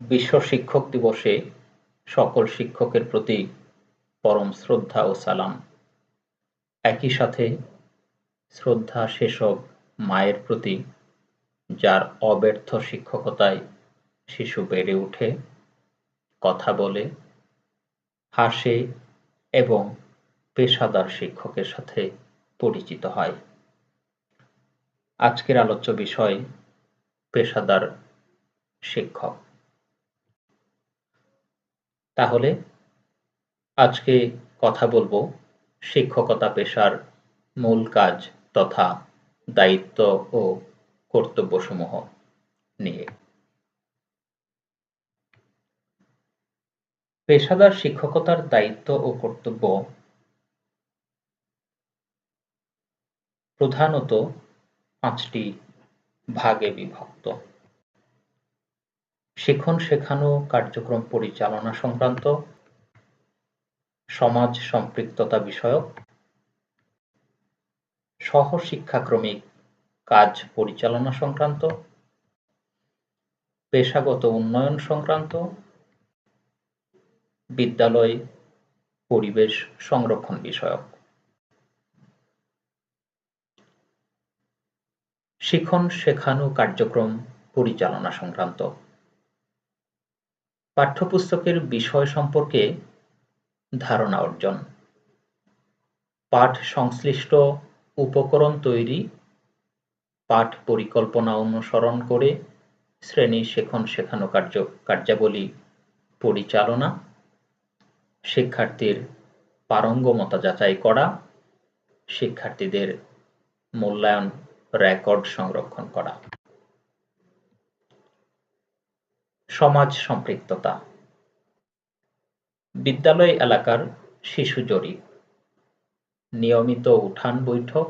বিশ্ব শিক্ষক দিবসে সকল শিক্ষকের প্রতি পরম শ্রদ্ধা ও সালাম। একই সাথে শ্রদ্ধা সেসব মায়ের প্রতি, যার অব্যর্থ শিক্ষকতায় শিশু বেড়ে ওঠে কথা বলে, হাসে এবং পেশাদার শিক্ষকের সাথে পরিচিত হয়। আজকের আলোচ্য বিষয়, পেশাদার শিক্ষক। তাহলে আজকে কথা বলব শিক্ষকতা পেশার মূল কাজ তথা দায়িত্ব ও কর্তব্যসমূহ নিয়ে। পেশাদার শিক্ষকতার দায়িত্ব ও কর্তব্য প্রধানত পাঁচটি ভাগে বিভক্ত। শিখন শেখানো কার্যক্রম পরিচালনা সংক্রান্ত সমাজ সম্পৃক্ততা বিষয়ক সহশিক্ষাক্রমিক কাজ পরিচালনা সংক্রান্ত পেশাগত উন্নয়ন সংক্রান্ত বিদ্যালয় পরিবেশ সংরক্ষণ বিষয়ক। শিখন শেখানো কার্যক্রম পরিচালনা সংক্রান্ত পাঠ্যপুস্তকের বিষয় সম্পর্কে ধারণা অর্জন। পাঠ সংশ্লিষ্ট উপকরণ তৈরি, পাঠ পরিকল্পনা অনুসরণ করে শ্রেণি শেখন শেখানো কার্য, কার্যাবলী পরিচালনা, শিক্ষার্থীর পারঙ্গমতা যাচাই করা, শিক্ষার্থীদের মূল্যায়ন রেকর্ড সংরক্ষণ করা। সমাজ সম্পৃক্ততা। বিদ্যালয় এলাকার শিশু জরিপ। নিয়মিত উঠান বৈঠক।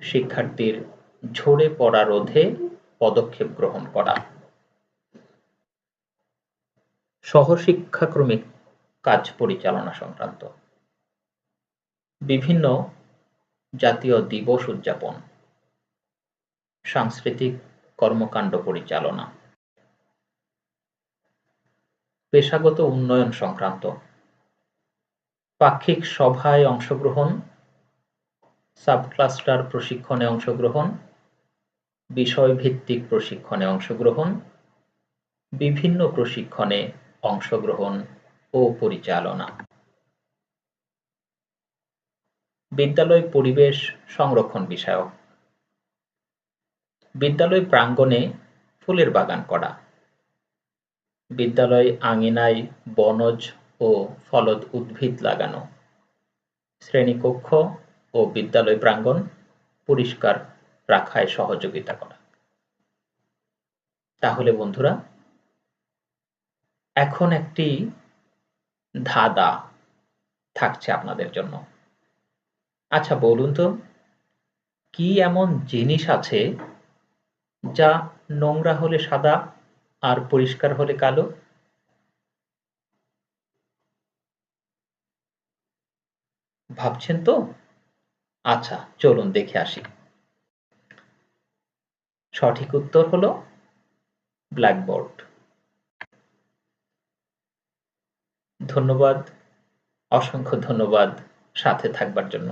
শিক্ষার্থীর ঝরে পড়া রোধে পদক্ষেপ গ্রহণ করা। সহশিক্ষাক্রমিক কাজ পরিচালনা সংক্রান্ত। বিভিন্ন জাতীয় দিবস উদযাপন। সাংস্কৃতিক কর্মকাণ্ড পরিচালনা। পেশাগত উন্নয়ন সংক্রান্ত। পাক্ষিক সভায় অংশগ্রহণ, সাবক্লাস্টার প্রশিক্ষণে অংশগ্রহণ, বিষয়ভিত্তিক প্রশিক্ষণে অংশগ্রহণ, বিভিন্ন প্রশিক্ষণে অংশগ্রহণ ও পরিচালনা। বিদ্যালয় পরিবেশ সংরক্ষণ বিষয়ক। বিদ্যালয় প্রাঙ্গণে ফুলের বাগান করা। বিদ্যালয় আঙিনায় বনজ ও ফলদ উদ্ভিদ লাগানো। শ্রেণীকক্ষ ও বিদ্যালয় প্রাঙ্গণ পরিষ্কার রাখায় সহযোগিতা করা। তাহলে বন্ধুরা, এখন একটি ধাঁধা থাকছে আপনাদের জন্য। আচ্ছা বলুন তো, কি এমন জিনিস আছে যা নোংরা হলে সাদা আর পরিষ্কার হলে কালো? ভাবছেন তো? আচ্ছা চলুন দেখে আসি। সঠিক উত্তর হলো ব্ল্যাকবোর্ড। ধন্যবাদ, অসংখ্য ধন্যবাদ সাথে থাকবার জন্য।